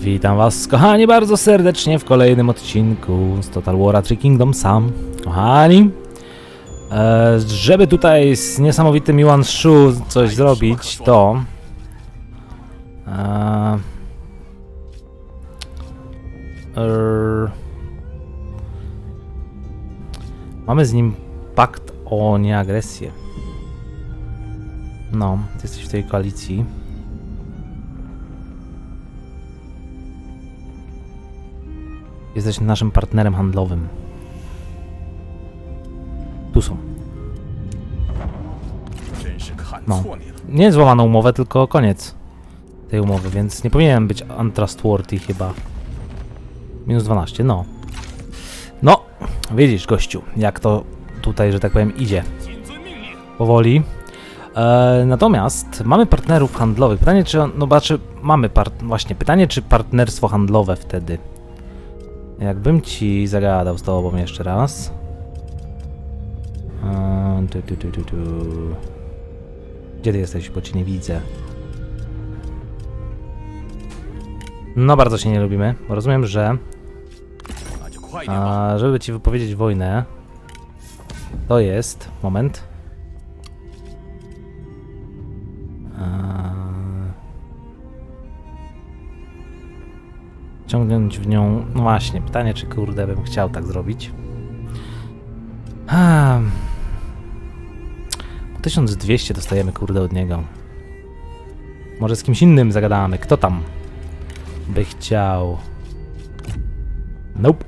Witam was kochani bardzo serdecznie w kolejnym odcinku z Total War 3 Kingdom Sam. Kochani, e, żeby tutaj z niesamowitym Yuan Shu coś zrobić, to... E, er, mamy z nim pakt o nieagresję. No, ty jesteś w tej koalicji. Jesteś naszym partnerem handlowym. Tu są. No. Nie złamano umowę, tylko koniec tej umowy, więc nie powinienem być untrustworthy chyba. Minus 12, no. No, widzisz gościu, jak to tutaj, że tak powiem, idzie. Powoli. E, natomiast mamy partnerów handlowych. Pytanie, czy, no znaczy, mamy, part, właśnie, pytanie, czy partnerstwo handlowe wtedy Jakbym ci zagadał z tobą jeszcze raz. Tu, tu, tu, tu, tu. Gdzie ty jesteś, bo cię nie widzę. No bardzo się nie lubimy. Rozumiem, że... A, żeby ci wypowiedzieć wojnę... To jest... Moment. Ciągnąć w nią. No właśnie, pytanie, czy kurde bym chciał tak zrobić. A, po 1200 dostajemy kurde od niego. Może z kimś innym zagadamy. Kto tam by chciał? Nope.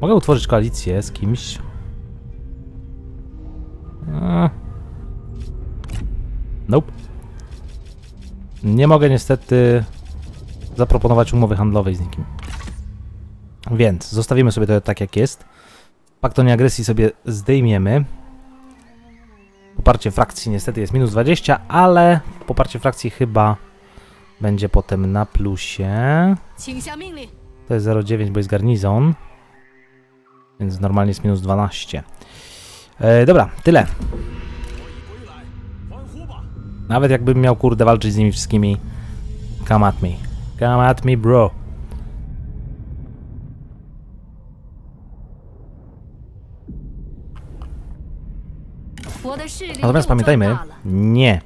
Mogę utworzyć koalicję z kimś. Eee. Nope. Nie mogę niestety zaproponować umowy handlowej z nikim. Więc zostawimy sobie to tak jak jest. Pakt o nieagresji sobie zdejmiemy. Poparcie frakcji niestety jest minus 20, ale poparcie frakcji chyba będzie potem na plusie. To jest 0,9, bo jest garnizon. Więc normalnie jest minus 12. E, dobra, tyle. Nawet jakbym miał kurde walczyć z nimi wszystkimi kamatmi. Come at me, bro. Natomiast pamiętajmy, nie.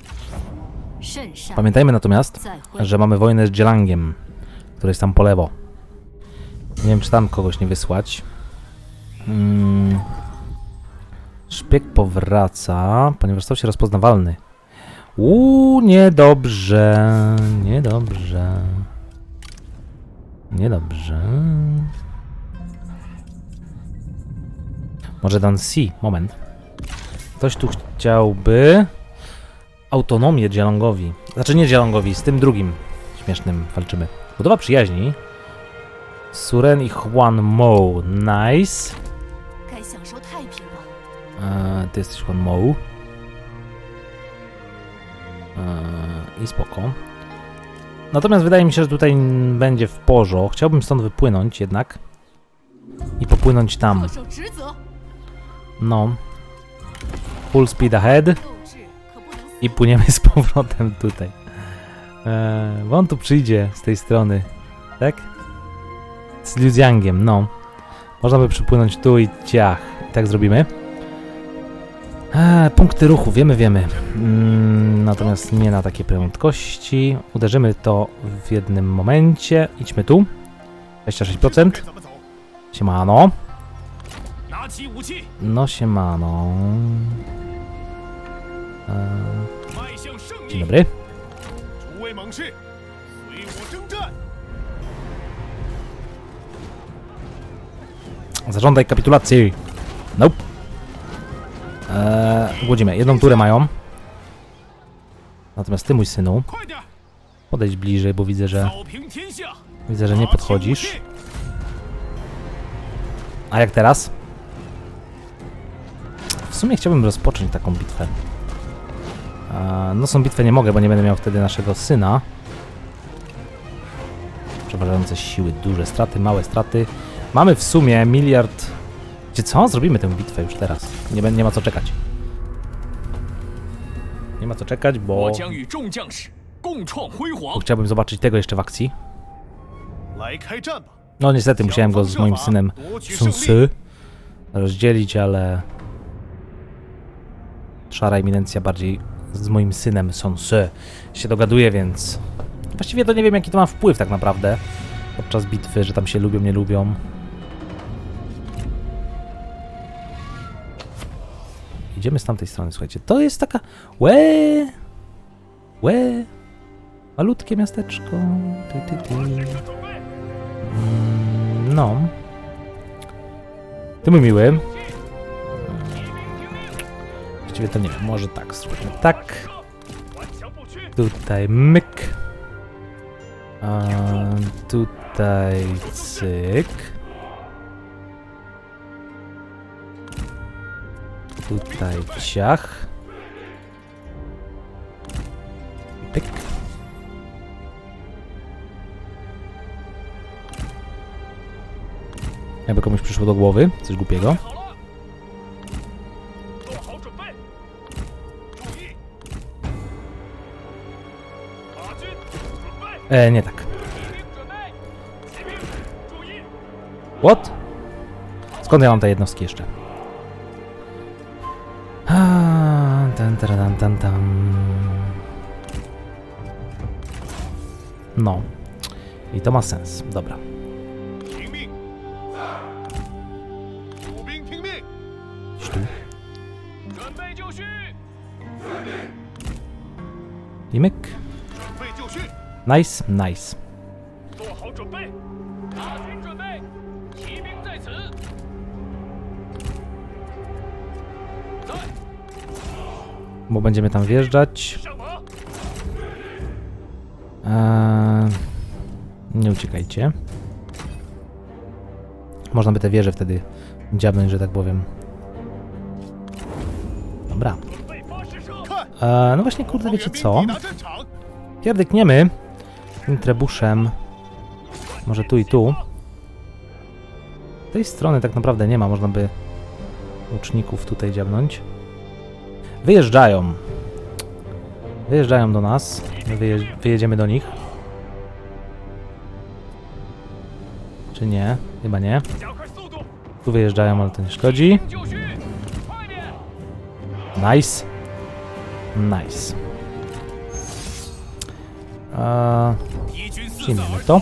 Pamiętajmy natomiast, że mamy wojnę z Dzielangiem, który jest tam po lewo. Nie wiem, czy tam kogoś nie wysłać. Hmm. Szpieg powraca, ponieważ stał się rozpoznawalny. Uuu, niedobrze, niedobrze. Niedobrze. Może dan C. Moment. Ktoś tu chciałby autonomię Dzielongowi. Znaczy nie Dzielongowi, z tym drugim śmiesznym walczymy. Budowa przyjaźni. Suren i Juan Mo. Nice. Eee, ty jesteś Juan Mo. Eee, I spoko. Natomiast wydaje mi się, że tutaj będzie w porzo. Chciałbym stąd wypłynąć jednak. I popłynąć tam. No. Full speed ahead. I płyniemy z powrotem tutaj. Eee, bo on tu przyjdzie z tej strony. Tak? Z Liu Zhangiem, no. Można by przypłynąć tu i ciach. I tak zrobimy. Eee, punkty ruchu, wiemy, wiemy. Mm, natomiast nie na takie prędkości. Uderzymy to w jednym momencie. Idźmy tu. 26%. Siemano. No siemano. Eee, dzień dobry. Zażądaj kapitulacji. Nope. Eee, głodzimy. Jedną turę mają. Natomiast ty, mój synu, podejdź bliżej, bo widzę, że widzę, że nie podchodzisz. A jak teraz? W sumie chciałbym rozpocząć taką bitwę. Eee, no są bitwę nie mogę, bo nie będę miał wtedy naszego syna. Przeważające siły, duże straty, małe straty. Mamy w sumie miliard co? Zrobimy tę bitwę już teraz. Nie, nie ma co czekać. Nie ma co czekać, bo... bo chciałbym zobaczyć tego jeszcze w akcji. No niestety musiałem go z moim synem Sunsy rozdzielić, ale... Szara eminencja bardziej z moim synem Sunsy się dogaduje, więc... Właściwie to nie wiem jaki to ma wpływ tak naprawdę podczas bitwy, że tam się lubią, nie lubią. Idziemy z tamtej strony, słuchajcie. To jest taka... Łe! Łe! Malutkie miasteczko. Ty, ty, ty. Mm, no. Ty mój miły. Właściwie to nie wiem, może tak, słuchajmy. Tak. Tutaj myk. A, tutaj cyk. Tutaj ciach. Jakby komuś przyszło do głowy coś głupiego. E, nie tak. What? Skąd ja mam te jednostki jeszcze? tam, tam, tam. No. I to ma sens. Dobra. Tu. I myk. Nice, nice. bo będziemy tam wjeżdżać. Eee, nie uciekajcie. Można by te wieże wtedy dziabnąć, że tak powiem. Dobra. Eee, no właśnie, kurde, wiecie co? Pierdykniemy tym trebuszem. Może tu i tu. Z tej strony tak naprawdę nie ma, można by łuczników tutaj dziabnąć. Wyjeżdżają. Wyjeżdżają do nas. My wyjedziemy do nich. Czy nie? Chyba nie. Tu wyjeżdżają, ale to nie szkodzi. Nice. Nice. Eee, przyjmiemy to.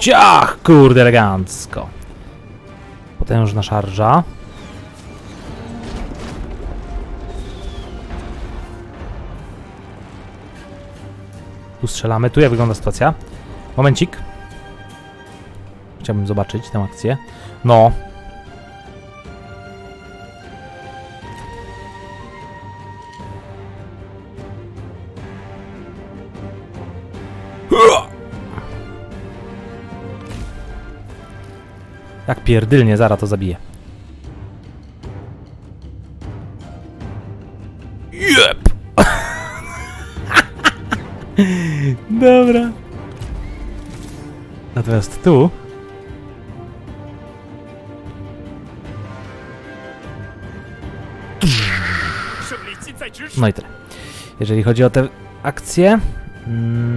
Ciach! Kurde, elegancko. Potężna szarża. Tu strzelamy. Tu jak wygląda sytuacja? Momencik. Chciałbym zobaczyć tę akcję. No. pierdylnie, zara to zabije. Jep! Dobra. Natomiast tu... No i tyle. Jeżeli chodzi o te akcje... Mm,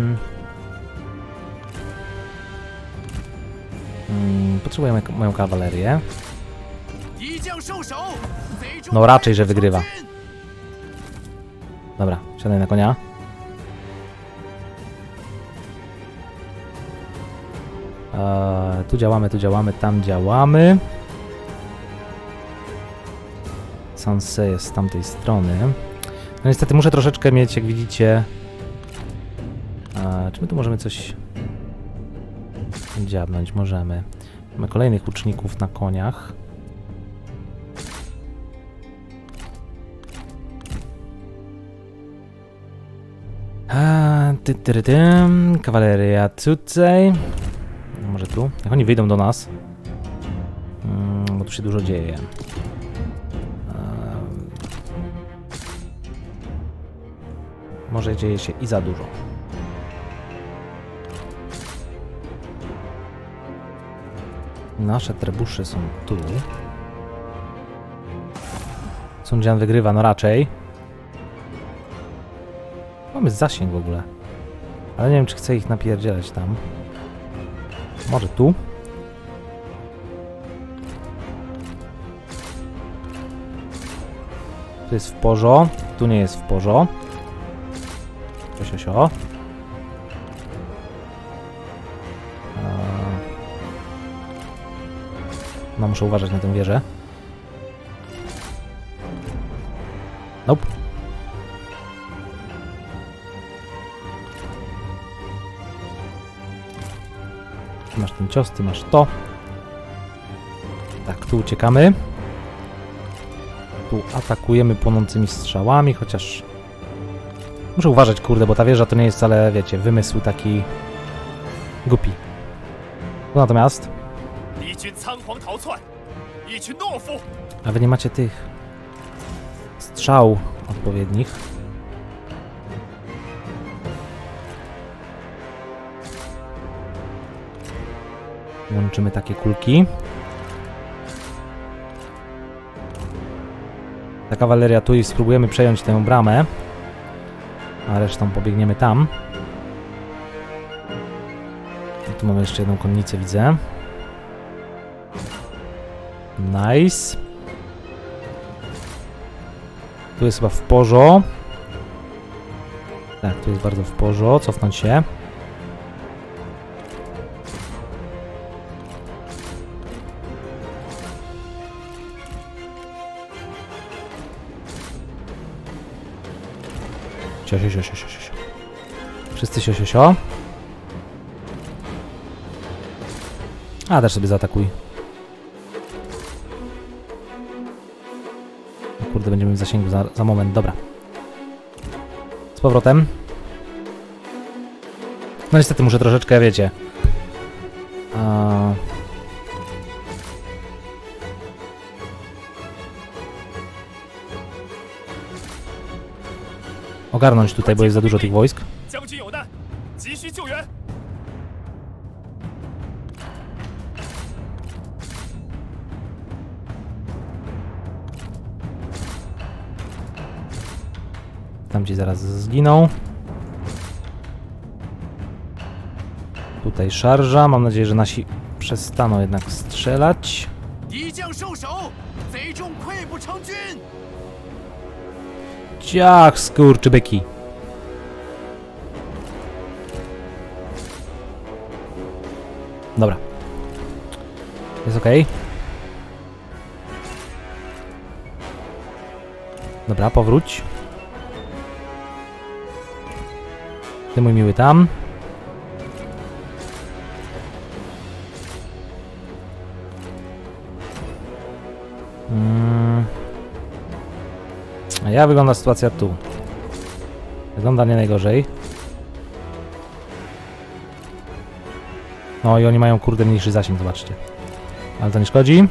Potrzebujemy moją kawalerię. No raczej, że wygrywa. Dobra, siadaj na konia. Eee, tu działamy, tu działamy, tam działamy. Sanse jest z tamtej strony. No niestety muszę troszeczkę mieć, jak widzicie... Eee, czy my tu możemy coś... Dziabnąć? Możemy. Mamy kolejnych łuczników na koniach. Ty, ty, ty. Kawaleria tutaj. No Może tu? Jak oni wyjdą do nas? Mm, bo tu się dużo dzieje. Może dzieje się i za dużo. Nasze trebusze są tu. Sundzian wygrywa, no raczej. Mamy zasięg w ogóle. Ale nie wiem, czy chcę ich napierdzielać tam. Może tu? Tu jest w porzo, tu nie jest w porzo. Sio. No, muszę uważać na tę wieżę. Nope. Ty masz ten cios, ty masz to. Tak, tu uciekamy. Tu atakujemy płonącymi strzałami, chociaż... Muszę uważać, kurde, bo ta wieża to nie jest wcale, wiecie, wymysł taki... głupi. Natomiast... A wy nie macie tych... strzał odpowiednich. Łączymy takie kulki. Ta kawaleria tu i spróbujemy przejąć tę bramę. A resztą pobiegniemy tam. I tu mamy jeszcze jedną konnicę, widzę. Nice. Tu jest chyba w porzo. Tak, tu jest bardzo w porzo. Cofnąć się. Sio, sio, sio, sio, sio, sio. Wszyscy sio, sio, sio. A, też sobie zaatakuj. Będziemy w zasięgu za, za moment, dobra. Z powrotem. No niestety muszę troszeczkę, wiecie. Ogarnąć tutaj, bo jest za dużo tych wojsk. zaraz zginą. Tutaj szarża. Mam nadzieję, że nasi przestaną jednak strzelać. Ciach, skurczybyki. Dobra. Jest ok. Dobra, powróć. Ty mój miły tam. Mm. A jak wygląda sytuacja tu? Wygląda nie najgorzej. No i oni mają kurde mniejszy zasięg, zobaczcie. Ale to nie szkodzi.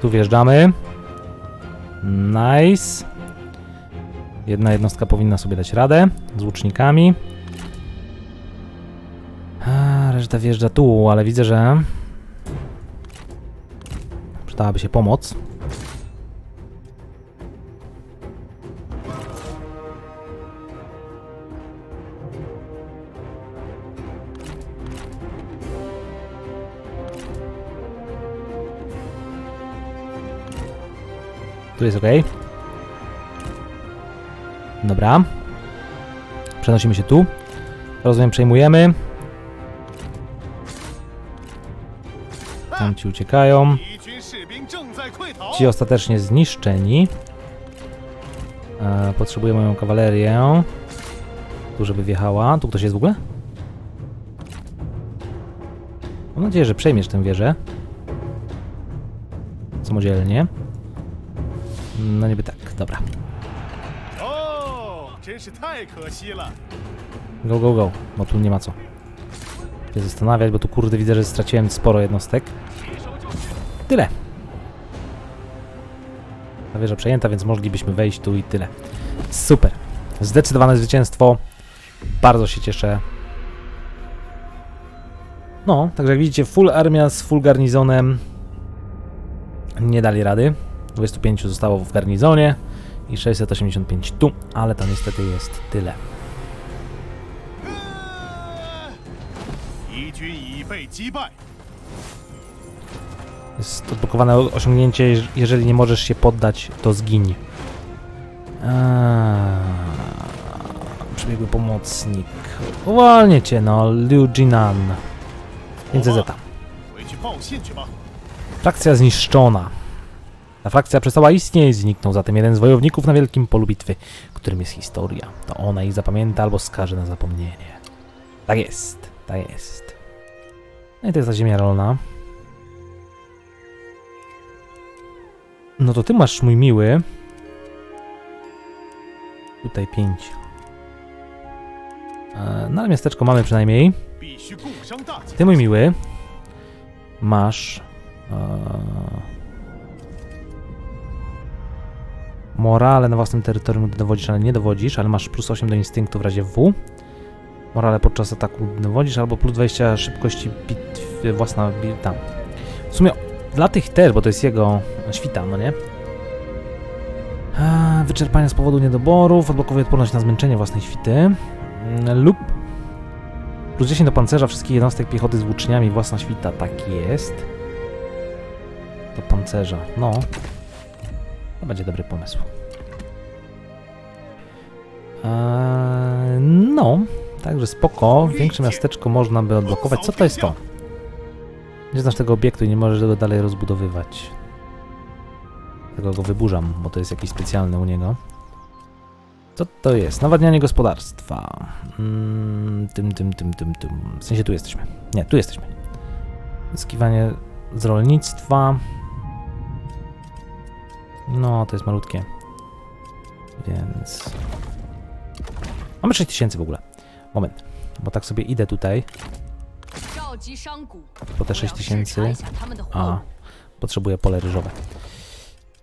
Tu wjeżdżamy. Nice. Jedna jednostka powinna sobie dać radę z łucznikami. A, reszta wjeżdża tu, ale widzę, że przydałaby się pomoc. Tu jest ok. Dobra. Przenosimy się tu. Rozumiem, przejmujemy. Tam ci uciekają. Ci ostatecznie zniszczeni. E, potrzebuję moją kawalerię. Tu, żeby wjechała. Tu ktoś jest w ogóle? Mam nadzieję, że przejmiesz tę wieżę. Samodzielnie. No niby tak, dobra. Go, go, go, bo tu nie ma co się zastanawiać, bo tu kurde widzę, że straciłem sporo jednostek. Tyle. Ta wieża przejęta, więc moglibyśmy wejść tu i tyle. Super. Zdecydowane zwycięstwo. Bardzo się cieszę. No, także jak widzicie, full armia z full garnizonem nie dali rady. 25 zostało w garnizonie i 685 tu, ale tam niestety jest tyle. Jest odblokowane osiągnięcie, jeżeli nie możesz się poddać, to zgiń. Eee, przebiegły pomocnik. Uwalnię cię, no, Liu Jinan. Między zeta. Frakcja zniszczona. Ta frakcja przestała istnieć, zniknął zatem jeden z wojowników na wielkim polu bitwy, którym jest historia. To ona ich zapamięta albo skaże na zapomnienie. Tak jest, tak jest. No i to jest ta ziemia rolna. No to ty masz, mój miły. Tutaj pięć. E, no ale miasteczko mamy przynajmniej. Ty, mój miły, masz... E, morale na własnym terytorium, dowodzisz, ale nie dowodzisz, ale masz plus 8 do instynktu w razie W. Morale podczas ataku dowodzisz, albo plus 20 szybkości bitwy, własna tam. W sumie dla tych też, bo to jest jego świta, no nie? E, Wyczerpanie z powodu niedoborów, odblokowuje odporność na zmęczenie własnej świty mm, lub Plus 10 do pancerza wszystkich jednostek piechoty z włóczniami, własna świta, tak jest. Do pancerza, no. To będzie dobry pomysł. Eee, no, także spoko. Większe miasteczko można by odblokować. Co to jest to? Nie znasz tego obiektu i nie możesz go dalej rozbudowywać. Tego go wyburzam, bo to jest jakiś specjalny u niego. Co to jest? Nawadnianie gospodarstwa. Mm, tym, tym, tym, tym, tym. W sensie tu jesteśmy. Nie, tu jesteśmy. Zyskiwanie z rolnictwa. No, to jest malutkie. Więc... Mamy 6000 w ogóle. Moment, bo tak sobie idę tutaj. Po te 6000... A, potrzebuję pole ryżowe.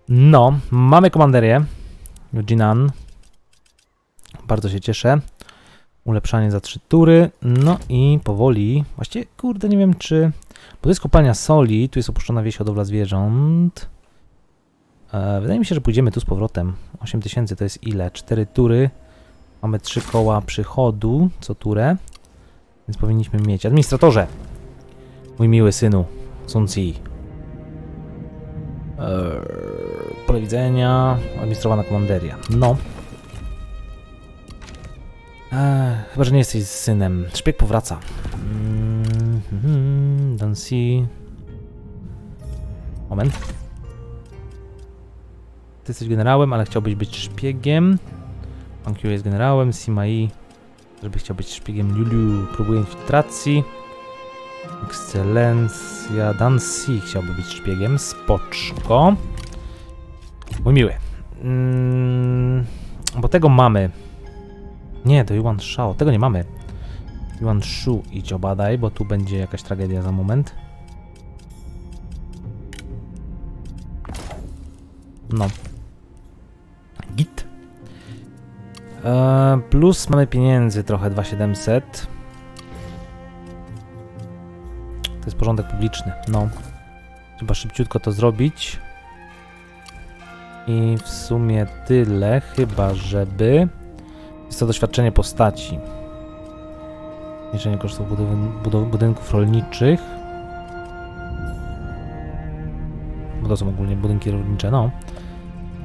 No, mamy komanderię. Jinan. Bardzo się cieszę. Ulepszanie za trzy tury. No i powoli. Właściwie, kurde, nie wiem czy... Bo to jest kopalnia soli, tu jest opuszczona wieś hodowla zwierząt. E, wydaje mi się, że pójdziemy tu z powrotem. 8000 to jest ile? 4 tury. Mamy 3 koła przychodu co turę. Więc powinniśmy mieć. Administratorze! Mój miły synu. Sun Tzu. Eee, pole widzenia, administrowana komanderia. No. Eee, chyba, że nie jesteś synem. Szpieg powraca. Mm, mhm, Dancy. Moment. Ty jesteś generałem, ale chciałbyś być szpiegiem. Pan Q jest generałem. Simai, żeby chciał być szpiegiem. Lulu próbuje infiltracji. Ekscelencja Dancy chciałby być szpiegiem. Spoczko. Mój miły. Mm, bo tego mamy. Nie, to Yuan Shao. Tego nie mamy. Yuan Shu idź obadaj, bo tu będzie jakaś tragedia za moment. No. E, plus mamy pieniędzy trochę 2700. To jest porządek publiczny. No. Trzeba szybciutko to zrobić. I w sumie tyle, chyba żeby. Jest to doświadczenie postaci. Zmniejszenie kosztów budowy, budow- budynków rolniczych. Bo to są ogólnie budynki rolnicze, no.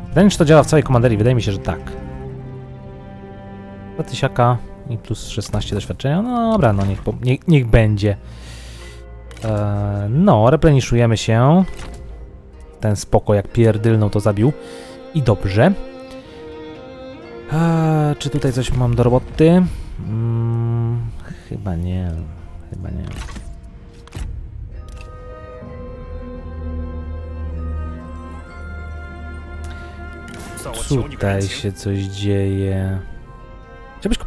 Wydaje mi się, że to działa w całej komanderii. Wydaje mi się, że tak. Za tysiaka i plus 16 doświadczenia. No dobra, no niech, niech, niech będzie. Eee, no, repleniszujemy się. Ten spoko jak pierdylną to zabił. I dobrze. Eee, czy tutaj coś mam do roboty? Mm, chyba nie. Chyba nie. Tutaj się coś dzieje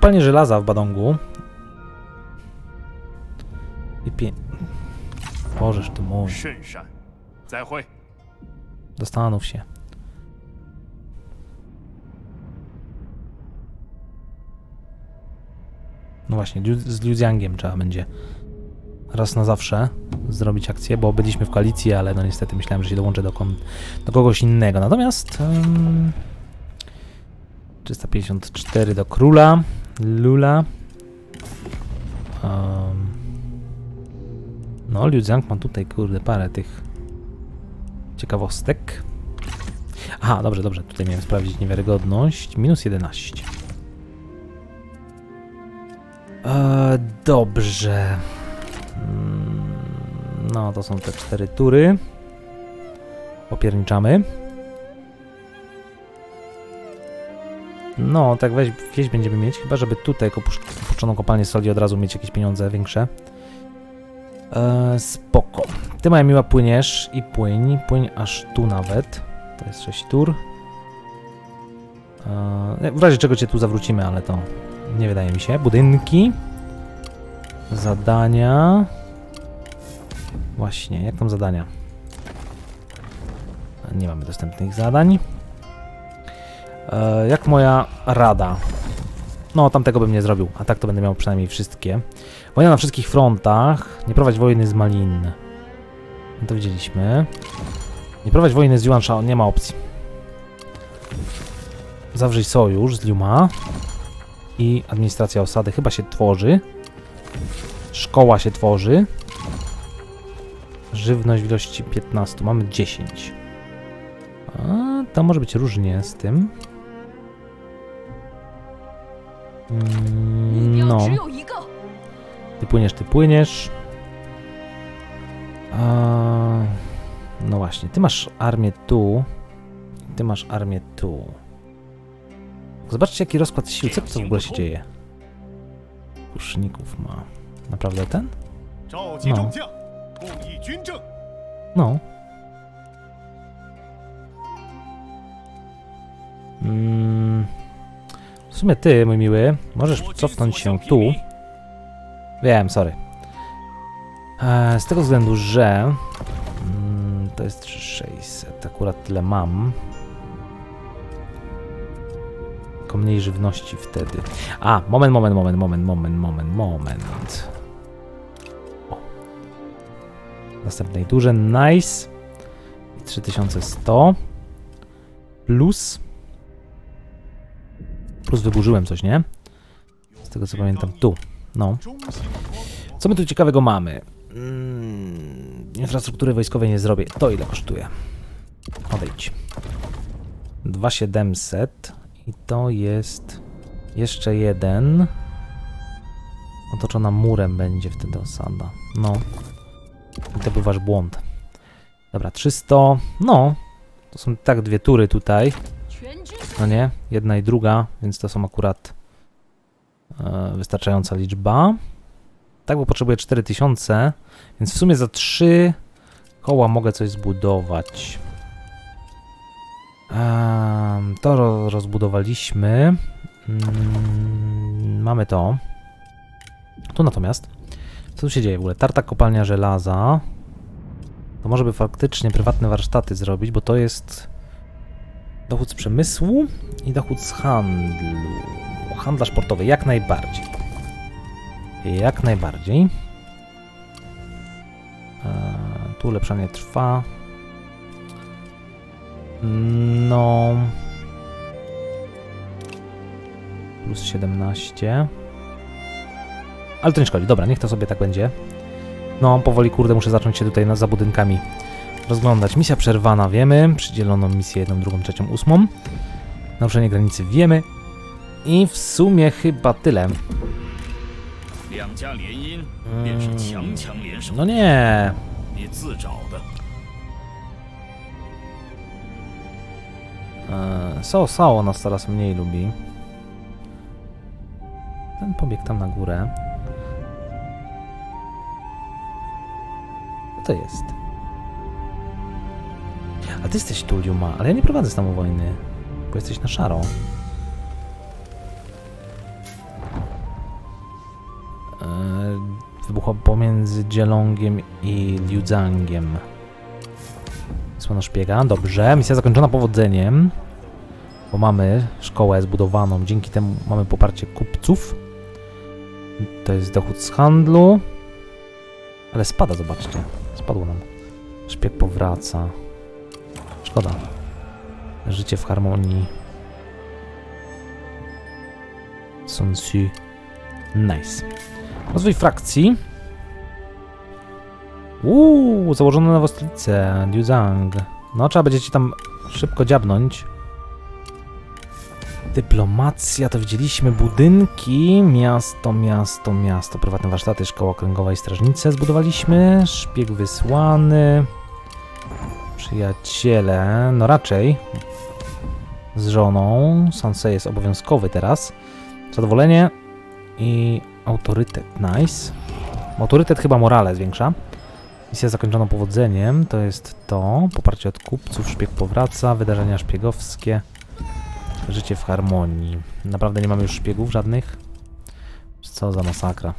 kopalnię żelaza w Badongu. I pie... Bożeż ty mój. Zastanów się. No właśnie, z Liuziangiem trzeba będzie raz na zawsze zrobić akcję, bo byliśmy w koalicji, ale no niestety myślałem, że się dołączę do, do kogoś innego. Natomiast... Um, 354 do króla, Lula. Um, no, Liu Zhang ma tutaj, kurde, parę tych ciekawostek. Aha, dobrze, dobrze, tutaj miałem sprawdzić niewiarygodność. Minus 11. E, dobrze. Mm, No, to są te cztery tury. Popierniczamy. No, tak weź, wieś będziemy mieć, chyba żeby tutaj opuszczoną kopalnię soli od razu mieć jakieś pieniądze większe. E, spoko. Ty moja miła płyniesz i płyń, płyń aż tu nawet. To jest 6 tur. E, w razie czego cię tu zawrócimy, ale to nie wydaje mi się. Budynki. Zadania. Właśnie, jak tam zadania? Nie mamy dostępnych zadań. E, jak moja rada? No, tamtego bym nie zrobił, a tak to będę miał przynajmniej wszystkie. Wojna na wszystkich frontach. Nie prowadź wojny z Malin. To widzieliśmy. Nie prowadź wojny z Yuan Shao, nie ma opcji. Zawrzyj sojusz z Liuma. I administracja osady chyba się tworzy. Szkoła się tworzy. Żywność w ilości 15. Mamy 10. A, to może być różnie z tym. Mm, no. Ty płyniesz, ty płyniesz. A... No właśnie, ty masz armię tu. Ty masz armię tu. Zobaczcie, jaki rozkład sił. Co to w ogóle się dzieje? Kuszników ma. Naprawdę ten? No. No. W sumie ty, mój miły, możesz cofnąć się tu. Wiem, sorry. E, z tego względu, że mm, to jest 600, akurat tyle mam. Tylko mniej żywności wtedy. A, moment, moment, moment, moment, moment, moment, moment. O. Następnej duże, nice. I 3100. Plus. Plus wyburzyłem coś, nie? Z tego co pamiętam. Tu. No. Co my tu ciekawego mamy? Mm, infrastruktury wojskowej nie zrobię. To ile kosztuje? Odejdź. 2700 i to jest jeszcze jeden. Otoczona murem będzie wtedy osada. No. I to był wasz błąd. Dobra, 300. No. To są tak dwie tury tutaj. No nie? Jedna i druga, więc to są akurat e, wystarczająca liczba. Tak, bo potrzebuję 4000, więc w sumie za 3 koła mogę coś zbudować. To ro rozbudowaliśmy. Mm, mamy to. Tu natomiast, co tu się dzieje w ogóle? Tarta kopalnia żelaza. To może by faktycznie prywatne warsztaty zrobić, bo to jest dochód z przemysłu i dochód z handlu. Handlarz portowy, jak najbardziej. Jak najbardziej. Eee, tu ulepszanie trwa. No. Plus 17. Ale to nie szkodzi. Dobra, niech to sobie tak będzie. No, powoli, kurde, muszę zacząć się tutaj na, za budynkami rozglądać. Misja przerwana, wiemy. Przydzielono misję jedną, drugą, trzecią, ósmą. Naruszenie granicy wiemy. I w sumie chyba tyle. Hmm. No nie. Eee, so Sao nas teraz mniej lubi. Ten pobieg tam na górę. To jest? A ty jesteś tu, Liuma, ale ja nie prowadzę z wojny, bo jesteś na szaro. Eee, Wybuchła pomiędzy Dzielongiem i Liudzangiem. Słono szpiega, dobrze. Misja zakończona powodzeniem. Bo mamy szkołę zbudowaną, dzięki temu mamy poparcie kupców. To jest dochód z handlu. Ale spada, zobaczcie. Spadło nam. Szpieg powraca. Szkoda. Życie w harmonii. Sun Tzu. Nice. Rozwój frakcji. Uuu, założono nową stolicę. Liuzang. No, trzeba będzie ci tam szybko dziabnąć. Dyplomacja, to widzieliśmy. Budynki. Miasto, miasto, miasto. Prywatne warsztaty, szkoła okręgowa i strażnice zbudowaliśmy. Szpieg wysłany. Przyjaciele. No raczej. Z żoną. Sansei jest obowiązkowy teraz. Zadowolenie i autorytet. Nice. Autorytet chyba morale zwiększa. Misja zakończona powodzeniem to jest to. Poparcie od kupców, szpieg powraca, wydarzenia szpiegowskie. Życie w harmonii. Naprawdę nie mamy już szpiegów żadnych? Co za masakra.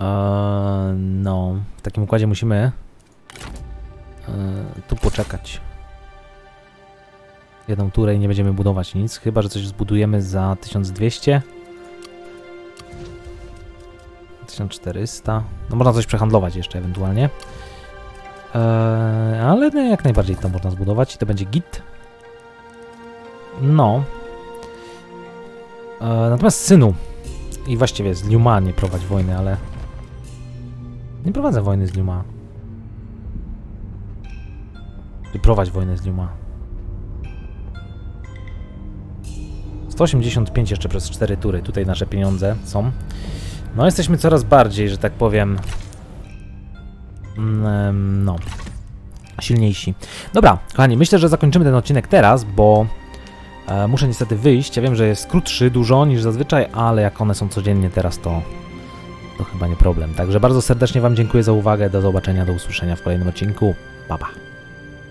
Eee, no, w takim układzie musimy tu poczekać. Jedną turę i nie będziemy budować nic, chyba że coś zbudujemy za 1200. 1400. No można coś przehandlować jeszcze ewentualnie. Eee, ale no, jak najbardziej to można zbudować i to będzie git. No. Eee, natomiast synu i właściwie z Liuma nie prowadź wojny, ale nie prowadzę wojny z Liuma. I prowadź wojnę z Liuma. 185 jeszcze przez 4 tury. Tutaj nasze pieniądze są. No, jesteśmy coraz bardziej, że tak powiem. mm, No. Silniejsi. Dobra, kochani, myślę, że zakończymy ten odcinek teraz, bo e, muszę niestety wyjść. Ja wiem, że jest krótszy dużo niż zazwyczaj, ale jak one są codziennie teraz, to, to chyba nie problem. Także bardzo serdecznie Wam dziękuję za uwagę. Do zobaczenia, do usłyszenia w kolejnym odcinku. Pa, pa.